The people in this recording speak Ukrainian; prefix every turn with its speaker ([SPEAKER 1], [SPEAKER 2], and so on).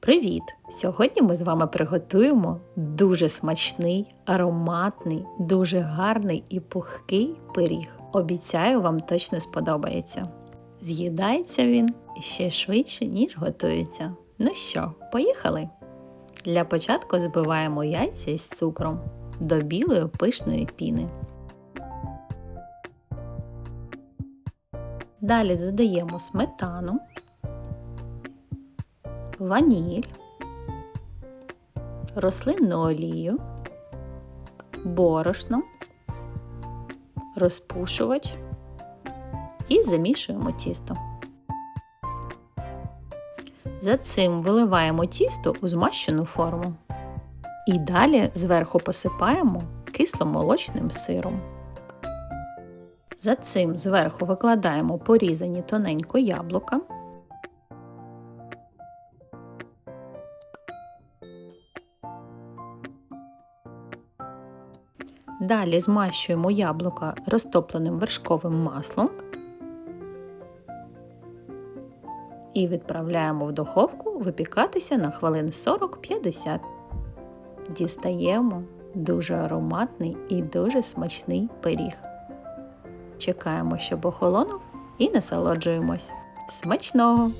[SPEAKER 1] Привіт! Сьогодні ми з вами приготуємо дуже смачний, ароматний, дуже гарний і пухкий пиріг. Обіцяю, вам точно сподобається. З'їдається він ще швидше, ніж готується. Ну що, поїхали? Для початку збиваємо яйця із цукром до білої пишної піни. Далі додаємо сметану, ваніль, рослинну олію, борошно, розпушувач і замішуємо тісто. За цим виливаємо тісто у змащену форму. І далі зверху посипаємо кисломолочним сиром. За цим зверху викладаємо порізані тоненько яблука. Далі змащуємо яблука розтопленим вершковим маслом і відправляємо в духовку випікатися на хвилин 40-50. Дістаємо дуже ароматний і дуже смачний пиріг. Чекаємо, щоб охолонув, і насолоджуємось. Смачного!